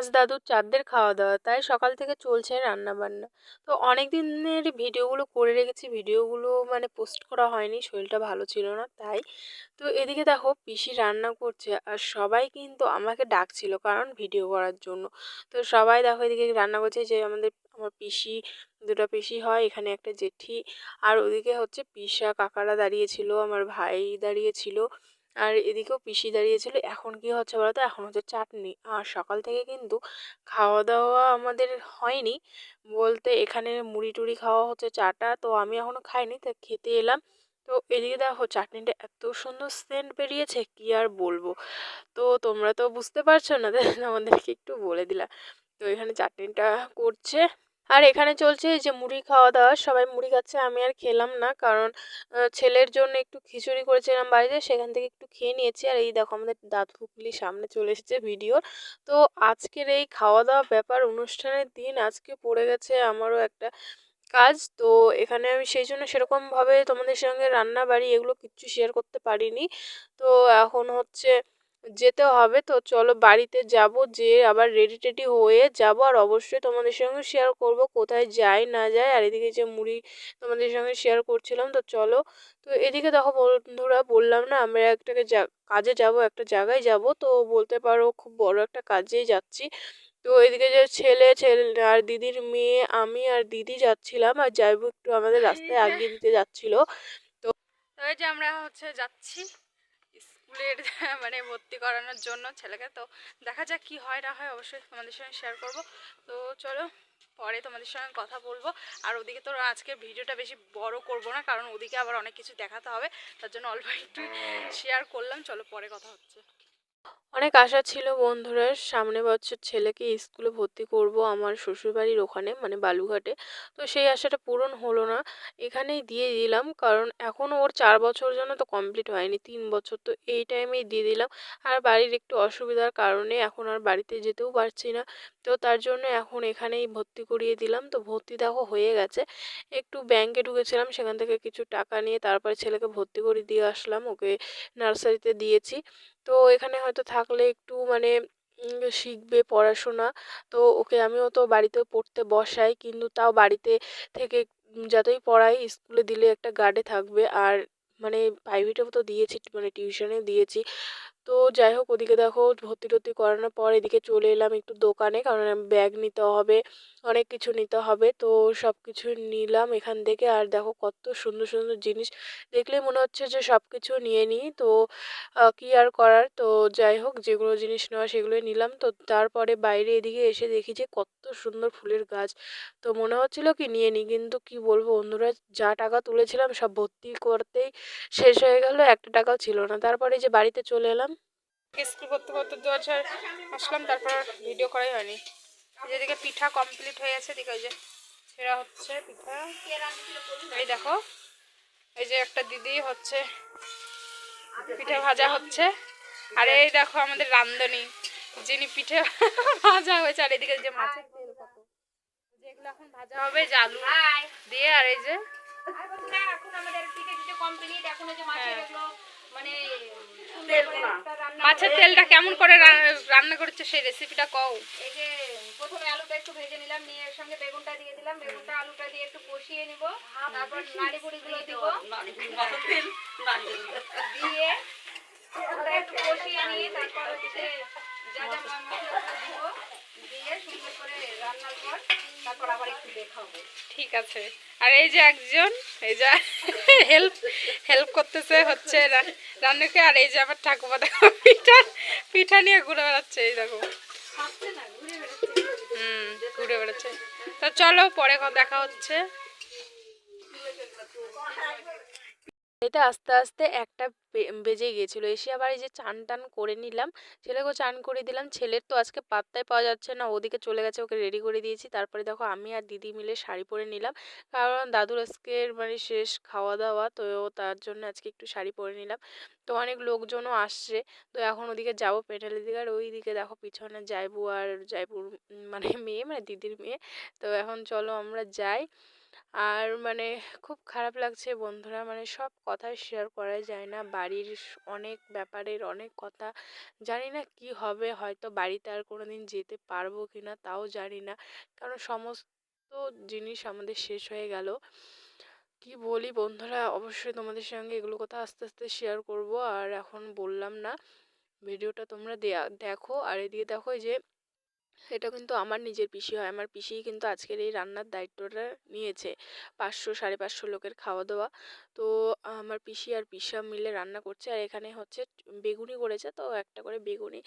আজ দাদুর চাঁদদের খাওয়া দাওয়া তাই সকাল থেকে চলছে রান্না বান্না তো অনেক দিনের ভিডিওগুলো করে রেখেছি, ভিডিওগুলো মানে পোস্ট করা হয়নি, শরীরটা ভালো ছিল না, তাই। তো এদিকে দেখো পিসি রান্না করছে আর সবাই কিন্তু আমাকে ডাকছিল কারণ ভিডিও করার জন্য। তো সবাই দেখো এদিকে রান্না করছে যে আমাদের, আমার পিসি, দুটো পিসি হয়, এখানে একটা জেঠি আর ওদিকে হচ্ছে পিসা কাকারা দাঁড়িয়েছিল আমার ভাই দাঁড়িয়েছিল আর এদিকেও পিসি দাঁড়িয়েছিল। এখন কি হচ্ছে বলো তো এখন হচ্ছে চাটনি। আর সকাল থেকে কিন্তু খাওয়া দাওয়া আমাদের হয়নি। বলতে এখানে মুড়ি টুড়ি খাওয়া হচ্ছে চাটা, তো আমি এখনও খাইনি, তা খেতে এলাম। তো এদিকে দেখো চাটনিটা এত সুন্দর সেন্ট বেরিয়েছে, কি আর বলব? তো তোমরা তো বুঝতে পারছ না আমাদেরকে একটু বলে দিলাম তো এখানে চাটনিটা করছে। আর এখানে চলছে যে মুড়ি খাওয়া দাওয়া সবাই মুড়ি খাচ্ছে, আমি আর খেলাম না কারণ ছেলের জন্য একটু খিচুড়ি করেছিলাম বাড়িতে, সেখান থেকে একটু খেয়ে নিয়েছি আর এই দেখো আমাদের দাঁত ফুকলি সামনে চলে এসেছে ভিডিওর তো আজকের এই খাওয়া দাওয়া ব্যাপার অনুষ্ঠানের দিন আজকে পড়ে গেছে আমারও একটা কাজ, তো এখানে আমি সেই জন্য সেরকমভাবে তোমাদের সঙ্গে রান্না বাড়ি এগুলো কিচ্ছু শেয়ার করতে পারিনি। তো এখন হচ্ছে যেতে হবে। তো চলো বাড়িতে যাব যে আবার রেডি টেডি হয়ে যাব। আর অবশ্যই তোমাদের সঙ্গে শেয়ার করব কোথায় যাই না যায়। আর এদিকে যে মুড়ি তোমাদের সঙ্গে শেয়ার করছিলাম তো চলো। তো এদিকে দেখো বন্ধুরা বললাম না আমরা একটা কাজে যাব একটা জায়গায় যাব। তো বলতে পারো খুব বড় একটা কাজেই যাচ্ছি। তো এদিকে যে ছেলে ছেলে আর দিদির মেয়ে আমি আর দিদি যাচ্ছিলাম। আর যাইবো একটু আমাদের রাস্তায় আগিয়ে দিতে যাচ্ছিল। তো এই যে আমরা হচ্ছে যাচ্ছি। স্কুলের মানে ভর্তি করানোর জন্য ছেলেকে। তো দেখা যাক কি হয়, না হয় অবশ্যই তোমাদের সঙ্গে শেয়ার করব। তো চলো, পরে তোমাদের সঙ্গে কথা বলব। আর ওদিকে তো আজকে ভিডিওটা বেশি বড় করব না, কারণ ওদিকে আবার অনেক কিছু দেখাতে হবে। তার জন্য অল্প একটু শেয়ার করলাম। চলো, পরে কথা হচ্ছে। অনেক আশা ছিল বন্ধুরা। সামনে বছর ছেলেকে স্কুলে ভর্তি করব আমার শ্বশুরবাড়ির ওখানে মানে বালুঘাটে তো সেই আশাটা পূরণ হলো না। এখানেই দিয়ে দিলাম, কারণ এখনও ওর চার বছর জন্য তো কমপ্লিট হয়নি, তিন বছর তো এই টাইমেই দিয়ে দিলাম। আর বাড়ির একটু অসুবিধার কারণে এখন আর বাড়িতে যেতেও পারছি না। তো তার জন্য এখন এখানেই ভর্তি করিয়ে দিলাম। তো ভর্তি দেখো হয়ে গেছে। একটু ব্যাংকে ঢুকেছিলাম, সেখান থেকে কিছু টাকা নিয়ে তারপরে ছেলেকে ভর্তি করে দিয়ে আসলাম। ওকে নার্সারিতে দিয়েছি। তো এখানে হয়তো থাকলে একটু মানে শিখবে পড়াশোনা। তো ওকে আমিও তো বাড়িতে পড়তে বসাই, কিন্তু তাও বাড়িতে থেকে যতই পড়াই, স্কুলে দিলে একটা গার্ডে থাকবে। আর মানে প্রাইভেটেও তো দিয়েছি মানে টিউশনে দিয়েছি। তো যাই হোক, ওদিকে দেখো ভর্তি টর্তি করানোর পর এদিকে চলে এলাম একটু দোকানে। কারণ ব্যাগ নিতে হবে, অনেক কিছু নিতে হবে। তো সব কিছু নিলাম এখান থেকে। আর দেখো কত সুন্দর সুন্দর জিনিস। দেখলেই মনে হচ্ছে যে সব কিছু নিয়ে নিই। তো কী আর করার? তো যাই হোক, যেগুলো জিনিস নেওয়া সেগুলোই নিলাম। তো তারপরে বাইরে এদিকে এসে দেখি যে কত সুন্দর ফুলের গাছ। তো মনে হচ্ছিল কি নিয়ে নিই, কিন্তু কি বলব বন্ধুরা, যা টাকা তুলেছিলাম সব ভর্তি করতেই শেষ হয়ে গেল। একটা টাকাও ছিল না। তারপরে যে বাড়িতে চলে এলাম। স্কুল করতে করতে দু বছর আসলাম তারপর ভিডিও করাই হয়নি। যেদিকে পিঠা কমপ্লিট হয়ে গেছে দিকে ওই যে ছেঁড়া হচ্ছে পিঠা। এই দেখো এই যে একটা দিদি হচ্ছে পিঠে ভাজা হচ্ছে। আর এই দেখো আমাদের রান্ধনি যিনি পিঠে ভাজা হয়েছে আর এদিকে যে মাছের তেল কত। যেগুলো এখন ভাজা হবে যে আলু দিয়ে আর এই যে এখন আমাদের পিঠে পিঠে কমপ্লিট এখন যে মাছের হ্যাঁ। এগুলো মাছের তেলটা কেমন করে রান্না করেছে সেই রেসিপিটা কও। এই যে প্রথমে আলুটা একটু ভেজে নিলাম নিয়ে এর সঙ্গে বেগুনটা দিয়ে দিলাম। বেগুনটা আলুটা দিয়ে একটু কষিয়ে নিব। তারপর নাড়ি বুড়িগুলো দিব। দিয়ে একটু কষিয়ে নিয়ে তারপর হচ্ছে যা যা মশলা দিব দিয়ে সুন্দর করে রান্নার পর তারপর আবার একটু দেখাবো। ঠিক আছে। আর এই যে একজন এই যে হেল্প হেল্প করতেছে হচ্ছে রান্নাকে আর এই যে আবার ঠাকুমা দেখো পিঠা পিঠা নিয়ে ঘুরে বেড়াচ্ছে এই দেখো। হুম ঘুরে বেড়াচ্ছে। তো চলো পরে দেখা হচ্ছে। এটা আস্তে আস্তে একটা বেজে গিয়েছিল। এসে আবার এই যে চান টান করে নিলাম। ছেলেকেও চান করে দিলাম। ছেলের তো আজকে পাত্তাই পাওয়া যাচ্ছে না। ওদিকে চলে গেছে, ওকে রেডি করে দিয়েছি। তারপরে দেখো আমি আর দিদি মিলে শাড়ি পরে নিলাম। কারণ দাদুর আজকের মানে শেষ খাওয়া দাওয়া, তো তার জন্য আজকে একটু শাড়ি পরে নিলাম। তো অনেক লোকজনও আসছে। তো এখন ওদিকে যাব পেটালের দিকে। আর ওই দিকে দেখো পিছনে যাইবু আর যাইবুর মানে মেয়ে মানে দিদির মেয়ে। তো এখন চলো আমরা যাই। আর মানে খুব খারাপ লাগছে বন্ধুরা। মানে সব কথা শেয়ার করা যায় না। বাড়ির অনেক ব্যাপারের অনেক কথা। জানি না কি হবে, হয়তো বাড়িতে আর কোনো দিন যেতে পারব কি না তাও জানি না। কারণ সমস্ত জিনিস আমাদের শেষ হয়ে গেল। কি বলি বন্ধুরা? অবশ্যই তোমাদের সঙ্গে এগুলো কথা আস্তে আস্তে শেয়ার করব। আর এখন বললাম না ভিডিওটা তোমরা দেয়া, দেখো। আর এদিকে দেখো যে এটা কিন্তু আমার নিজের পিসি হয়। আমার পিসিই কিন্তু আজকের এই রান্নার দায়িত্বটা নিয়েছে পাঁচশো, সাড়ে পাঁচশো লোকের খাওয়া দাওয়া। তো আমার পিসি আর পিসা মিলে রান্না করছে আর এখানে হচ্ছে বেগুনি করেছে। তো একটা করে বেগুনি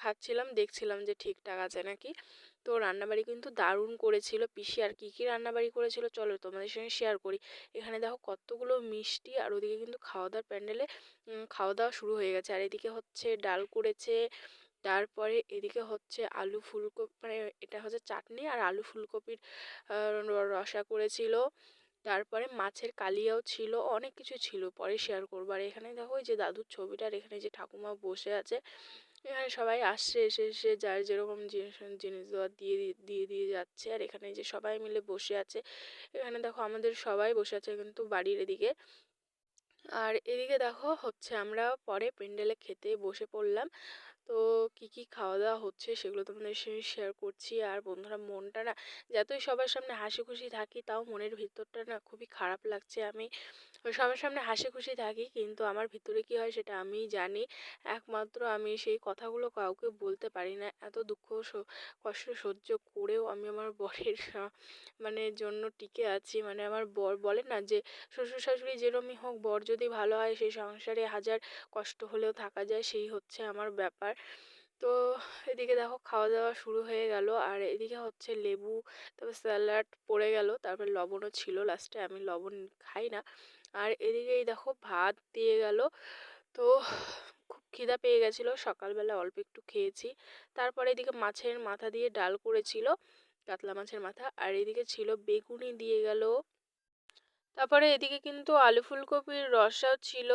খাচ্ছিলাম, দেখছিলাম যে ঠিকঠাক আছে নাকি। তো রান্নাবাড়ি কিন্তু দারুণ করেছিল। পিসি আর কী কী রান্নাবাড়ি করেছিল চলো তোমাদের সঙ্গে শেয়ার করি। এখানে দেখো কতগুলো মিষ্টি আর ওদিকে কিন্তু খাওয়া দাওয়ার প্যান্ডেলে খাওয়া দাওয়া শুরু হয়ে গেছে। আর এদিকে হচ্ছে ডাল করেছে তারপরে এদিকে হচ্ছে আলু ফুলকপি মানে এটা হচ্ছে চাটনি আর আলু ফুলকপির রসা করেছিল। তারপরে মাছের কালিয়াও ছিল, অনেক কিছু ছিল, পরে শেয়ার করব। আর এখানে দেখো ওই যে দাদুর ছবিটা আর এখানে যে ঠাকুমা বসে আছে, এখানে সবাই আসছে, এসে এসে যার যেরকম জিনিস জিনিস দিয়ে- দিয়ে দিয়ে যাচ্ছে। আর এখানে যে সবাই মিলে বসে আছে, এখানে দেখো আমাদের সবাই বসে আছে কিন্তু বাড়ির এদিকে। আর এদিকে দেখো হচ্ছে আমরা পরে প্যান্ডেলে খেতে বসে পড়লাম। তো কি কি খাওয়া দাওয়া হচ্ছে সেগুলো তোমাদের সঙ্গে শেয়ার করছি। আর বন্ধুরা মনটা না, যতই সবার সামনে হাসি খুশি থাকি, তাও মনের ভিতরটা না খুবই খারাপ লাগছে। আমি সবার সামনে হাসি খুশি থাকি। কিন্তু আমার ভিতরে কি হয় সেটা আমিই জানি। একমাত্র আমি সেই কথাগুলো কাউকে বলতে পারি না। এত দুঃখ কষ্ট সহ্য করেও আমি আমার বরের মানে জন্য টিকে আছি। মানে আমার বর বলে না যে, শ্বশুর শাশুড়ি যেরমই হোক, বর যদি ভালো হয়, সেই সংসারে হাজার কষ্ট হলেও থাকা যায়, সেই হচ্ছে আমার ব্যাপার। তো এদিকে দেখো খাওয়া দাওয়া শুরু হয়ে গেল। আর এদিকে হচ্ছে লেবু, তারপর স্যালাড পড়ে গেল। তারপর লবণও ছিল। লাস্টে আমি লবণ খাই না। আর এদিকে এই দেখো ভাত দিয়ে গেল। তো খুব খিদা পেয়ে গেছিল, সকালবেলা অল্প একটু খেয়েছি। তারপরে এদিকে মাছের মাথা দিয়ে ডাল করেছিল, কাতলা মাছের মাথা। আর এদিকে ছিল বেগুনি দিয়ে গেল। তারপরে এদিকে কিন্তু আলু ফুলকপির রসাও ছিল।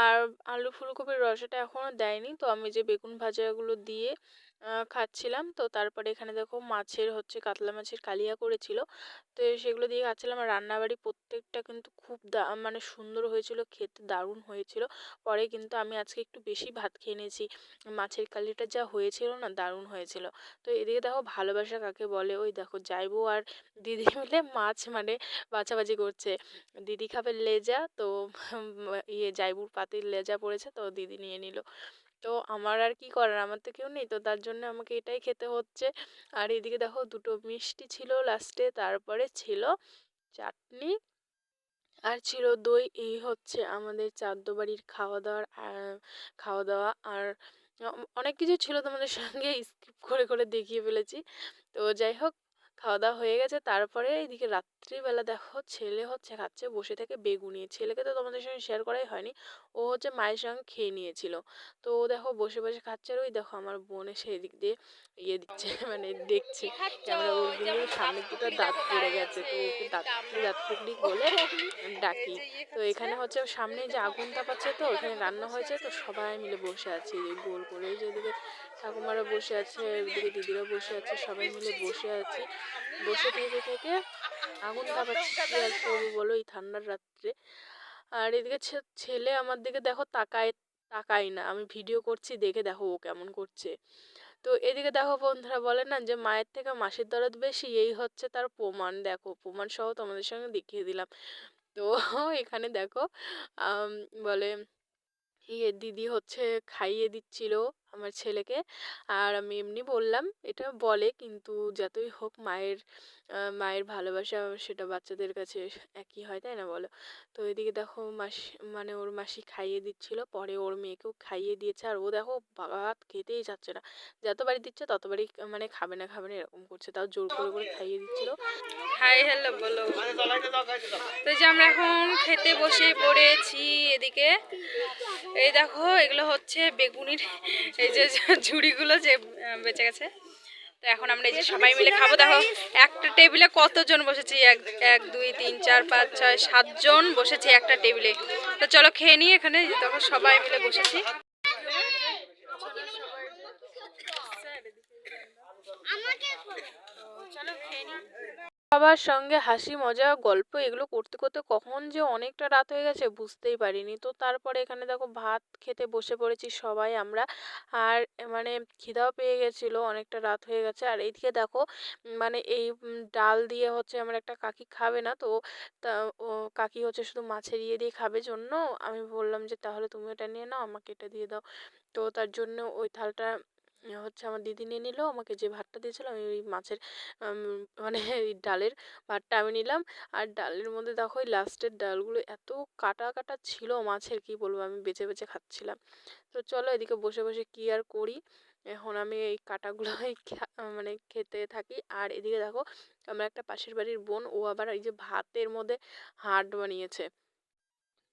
আর আলু ফুলকপির রসাটা এখনও দেয়নি। তো আমি যে বেগুন ভাজাগুলো দিয়ে খাচ্ছিলাম। তো তারপরে এখানে দেখো মাছের হচ্ছে কাতলা মাছের কালিয়া করেছিল। তো সেগুলো দিয়ে খাচ্ছিলাম। আর রান্নাবাড়ি প্রত্যেকটা কিন্তু খুব দা মানে সুন্দর হয়েছিল, খেতে দারুণ হয়েছিল। পরে কিন্তু আমি আজকে একটু বেশি ভাত খেয়ে নিয়েছি। মাছের কালিয়াটা যা হয়েছিল না দারুণ হয়েছিল। তো এদিকে দেখো ভালোবাসা কাকে বলে? ওই দেখো যাইবো আর দিদি মিলে মাছ মানে বাছাবাছি করছে। দিদি খাবে লেজা, তো ইয়ে জাইবুর পাতির লেজা পড়েছে, তো দিদি নিয়ে নিল। তো আমার আর কি করার? আমার তো কেউ নেই, তো তার জন্য আমাকে এটাই খেতে হচ্ছে। আর এদিকে দেখো দুটো মিষ্টি ছিল লাস্টে তারপরে ছিল চাটনি আর ছিল দই। এই হচ্ছে আমাদের চাদ্দ বাড়ির খাওয়া দাওয়ার খাওয়া দাওয়া আর অনেক কিছু ছিল তোমাদের সঙ্গে স্কিপ করে করে দেখিয়ে ফেলেছি। তো যাই হোক খাওয়া দাওয়া হয়ে গেছে। তারপরে এইদিকে রাত্রিবেলা দেখো ছেলে হচ্ছে খাচ্ছে বসে থেকে বেগুনি ছেলেকে তো তোমাদের সঙ্গে শেয়ার করাই হয়নি ও হচ্ছে মায়ের সঙ্গে খেয়ে নিয়েছিল। তো ও দেখো বসে বসে খাচ্ছে আর ওই দেখো আমার বোন এসে এদিক দিয়ে ইয়ে দিচ্ছে মানে দেখছে। সামনের দুটো দাঁত পড়ে গেছে তো ওকে দাঁত দাঁত ফুকড়ি বলে ডাকি। তো এখানে হচ্ছে সামনে যে আগুন তাপাচ্ছে তো ওখানে রান্না হয়েছে তো সবাই মিলে বসে আছি গোল করে এই যে এদিকে ঠাকুমারা বসে আছে এদিকে দিদিরা বসে আছে সবাই মিলে বসে আছি। বসে থেকে থেকে আগুন তাপাচ্ছি আর করব বলো এই ঠান্ডার রাত্রে। আর এদিকে ছেলে আমার দিকে দেখো তাকায় তাকাই না। আমি ভিডিও করছি দেখে দেখো ও কেমন করছে। তো এদিকে দেখো বন্ধুরা বলে না যে মায়ের থেকে মাসির দরদ বেশি এই হচ্ছে তার প্রমাণ। দেখো প্রমাণ সহ তোমাদের সঙ্গে দেখিয়ে দিলাম। তো এখানে দেখো বলে ইয়ে দিদি হচ্ছে খাইয়ে দিচ্ছিল। আমার ছেলেকে। আর আমি এমনি বললাম, এটা বলে কিন্তু যতই হোক মায়ের মায়ের ভালোবাসা সেটা বাচ্চাদের কাছে একই হয়, তাই না বলো? তো এদিকে দেখো মাসি মানে ওর মাসি খাইয়ে দিচ্ছিল, পরে ওর মেয়েকেও খাইয়ে দিয়েছে। আর ও দেখো ভাত খেতেই চাচ্ছে না। যতবারই দিচ্ছে ততবারই মানে খাবে না খাবে না এরকম করছে। তাও জোর করে করে খাইয়ে দিচ্ছিল। হাই, হ্যালো, বলো। তো যে আমরা এখন খেতে বসে পড়েছি এদিকে। এই দেখো এগুলো হচ্ছে বেগুনির এই যে ঝুড়িগুলো যে বেঁচে গেছে। তো এখন আমরা এই যে সবাই মিলে খাব দেখো একটা টেবিলে কতজন বসেছি? এক এক দুই তিন চার পাঁচ ছয় সাতজন বসেছি একটা টেবিলে। তো চলো খেয়ে নিই এখানে দেখো সবাই মিলে বসেছি। চলো খেয়ে নিই। সবার সঙ্গে হাসি, মজা, গল্প এগুলো করতে করতে কখন যে অনেকটা রাত হয়ে গেছে বুঝতেই পারিনি। তো তারপরে এখানে দেখো ভাত খেতে বসে পড়েছি সবাই আমরা। আর মানে খিদাও পেয়ে গেছিল, অনেকটা রাত হয়ে গেছে। আর এইদিকে দেখো মানে এই ডাল দিয়ে হচ্ছে আমার একটা কাকি খাবে না তো কাকি হচ্ছে শুধু মাছের ইয়ে দিয়ে খাবে জন্য। আমি বললাম যে, তাহলে তুমি এটা নিয়ে নাও, আমাকে এটা দিয়ে দাও। তো তার জন্য ওই থালটা হচ্ছে আমার দিদি নিয়ে নিল, আমাকে যে ভাতটা দিয়েছিল আমি ওই মাছের মানে এই ডালের ভাতটা আমি নিলাম। আর ডালের মধ্যে দেখো ওই লাস্টের ডালগুলো এত কাটা কাটা ছিল মাছের, কি বলব, আমি বেছে বেছে খাচ্ছিলাম। তো চলো এদিকে বসে বসে কি আর করি? এখন আমি এই কাটাগুলোই খা- মানে খেতে থাকি। আর এদিকে দেখো, আমার একটা পাশের বাড়ির বোন, ও আবার এই যে ভাতের মধ্যে হাড় বানিয়েছে।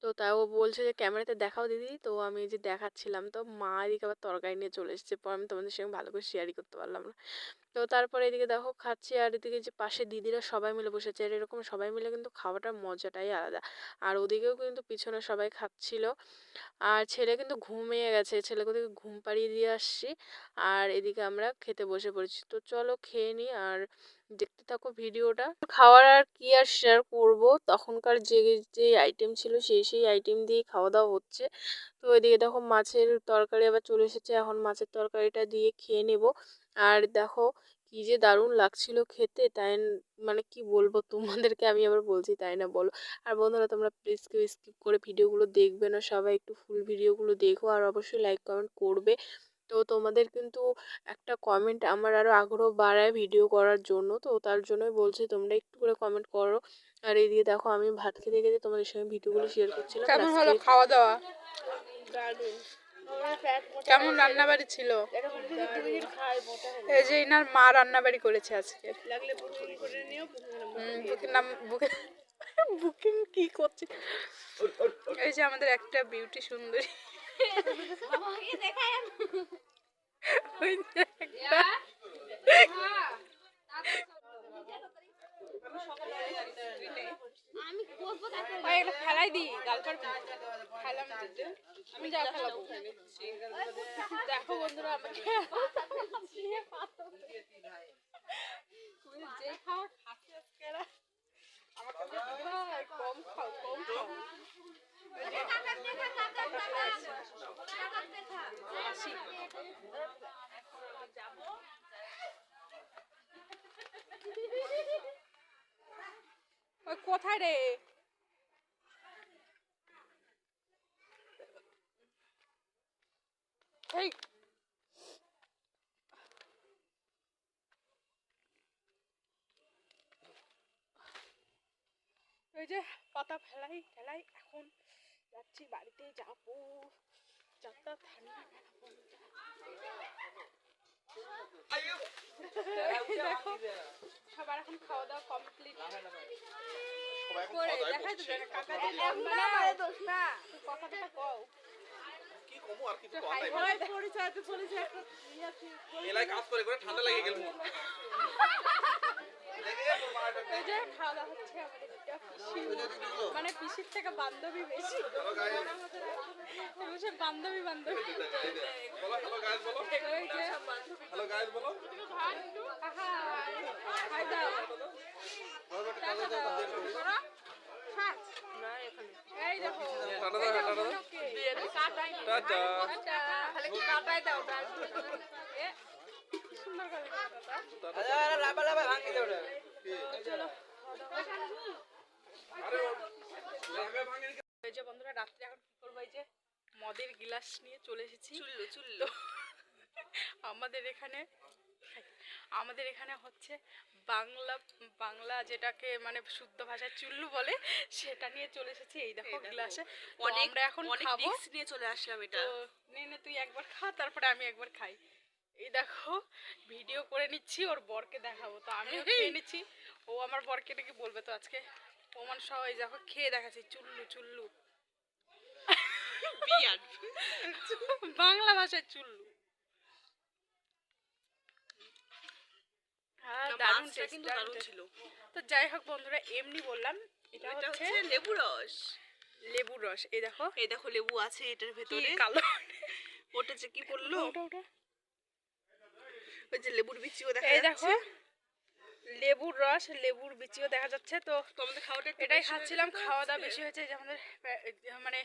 তো তাও বলছে যে, ক্যামেরাতে দেখাও দিদি। তো আমি যে দেখাচ্ছিলাম, তো মা এদিকে আবার তরকারি নিয়ে চলে এসেছে। পর আমি তোমাদের সঙ্গে ভালো করে শেয়ারই করতে পারলাম না। তো তারপরে এদিকে দেখো খাচ্ছি আর এদিকে যে পাশে দিদিরা সবাই মিলে বসেছে। আর এরকম সবাই মিলে কিন্তু খাওয়াটার মজাটাই আলাদা। আর ওদিকেও কিন্তু পিছনে সবাই খাচ্ছিল। আর ছেলে কিন্তু ঘুমিয়ে গেছে। ছেলেকে ওদিকে ঘুম পাড়িয়ে দিয়ে আসছি। আর এদিকে আমরা খেতে বসে পড়েছি। তো চলো খেয়ে নিই আর দেখতে থাকো ভিডিওটা। খাওয়ার আর কি আর শেয়ার করব? তখনকার যে যে আইটেম ছিল সেই সেই আইটেম দিয়ে খাওয়া দাওয়া হচ্ছে। তো এদিকে দেখো মাছের তরকারি আবার চলে এসেছে। এখন মাছের তরকারিটা দিয়ে খেয়ে নেব। আর দেখো কি যে দারুণ লাগছিল খেতে তাই মানে কি বলব তোমাদেরকে আমি আবার বলছি তাই না বলো। আর বন্ধুরা তোমরা প্লিজ কেউ স্কিপ করে ভিডিওগুলো দেখবে না সবাই একটু ফুল ভিডিওগুলো দেখো আর অবশ্যই লাইক কমেন্ট করবে। তো তোমাদের কিন্তু একটা কমেন্ট আমার আরও আগ্রহ বাড়ায় ভিডিও করার জন্য তো তার জন্যই বলছি তোমরা একটু করে কমেন্ট করো। আর এদিকে দেখো আমি ভাত খেতে খেতে তোমাদের সঙ্গে ভিডিওগুলো শেয়ার করছিলাম খাওয়া দাওয়া? কেমন রান্না বাড়ি ছিল? এই যে ইনার মা রান্না বাড়ি করেছে আজকে। নাম বুকিং বুকিং কি করছে? এই যে আমাদের একটা বিউটি সুন্দরী। যে একটা ওই এগুলো ফেলাই দি গাল খেলাম আমি যা খেলাবো। দেখো বন্ধুরা আমাকে। যে খাও খাচ্ছি আজকে আমাকে কম খাও কম খাও। কোথায় রে? এই। ওই যে পাতা ফেলাই ফেলাই এখন যাচ্ছি বাড়িতে যাব। চারটা ঠান্ডা সবার এখন খাওয়া দাওয়া কমপ্লিট করে দেখাই তো দেখ কাকা না কথা কথা কও। ইয়ে ঠান্ডা লাগে গেল। এই যে মানে পিসির থেকে বান্ধবী বেশি। সে বান্ধবী বান্ধবী। এই যে এই দেখো। যে বন্ধুরা রাত্রে এখন কি করব? এই যে মদের গিলাস নিয়ে চলে এসেছি। চুল্লু চুল্লু। আমাদের এখানে আমাদের এখানে হচ্ছে বাংলা বাংলা যেটাকে মানে শুদ্ধ ভাষায় চুল্লু বলে সেটা নিয়ে চলে এসেছি। এই দেখো গ্লাসে। আমরা এখন খাব। নিয়ে চলে আসলাম এটা। নে তুই একবার খা তারপরে আমি একবার খাই। এই দেখো ভিডিও করে নিচ্ছি ওর বরকে দেখাবো। তো আমিও খেয়ে নিচ্ছি। ও আমার বরকে নাকি বলবে তো আজকে প্রমাণ সহ এই দেখো খেয়ে দেখাচ্ছি চুল্লু চুল্লু। বাংলা ভাষায় চুল্লু। হ্যাঁ তো যাই হোক বন্ধুরা এমনি বললাম এটা হচ্ছে লেবু রস। লেবুর রস এই দেখো। এই দেখো লেবু আছে এটার ভেতরে। কালো। ওটা যে কি পড়ল? ওটা ওটা। ওই যে লেবুর বিচিও দেখা এই দেখো লেবুর রস লেবুর বিচিও দেখা যাচ্ছে। তো তোমাদের খাওয়াটা এটাই খাচ্ছিলাম খাওয়া দাওয়া বেশি হয়েছে যে আমাদের মানে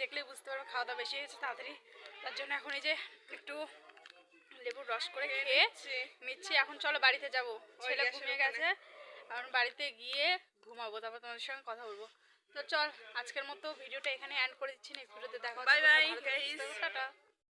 দেখলেই বুঝতে পারব খাওয়া দাওয়া বেশি হয়েছে তাড়াতাড়ি। তার জন্য এখন এই যে একটু লেবুর রস করে খেয়ে। মিচ্ছি এখন চলো বাড়িতে যাব। ছেলে ঘুমিয়ে গেছে। এখন বাড়িতে গিয়ে ঘুমাবো তারপর তোমাদের সঙ্গে কথা বলব। তো চল আজকের মতো ভিডিওটা এখানে এন্ড করে দিচ্ছি নেক্সট ভিডিওতে দেখা guys. থেকো, টাটা।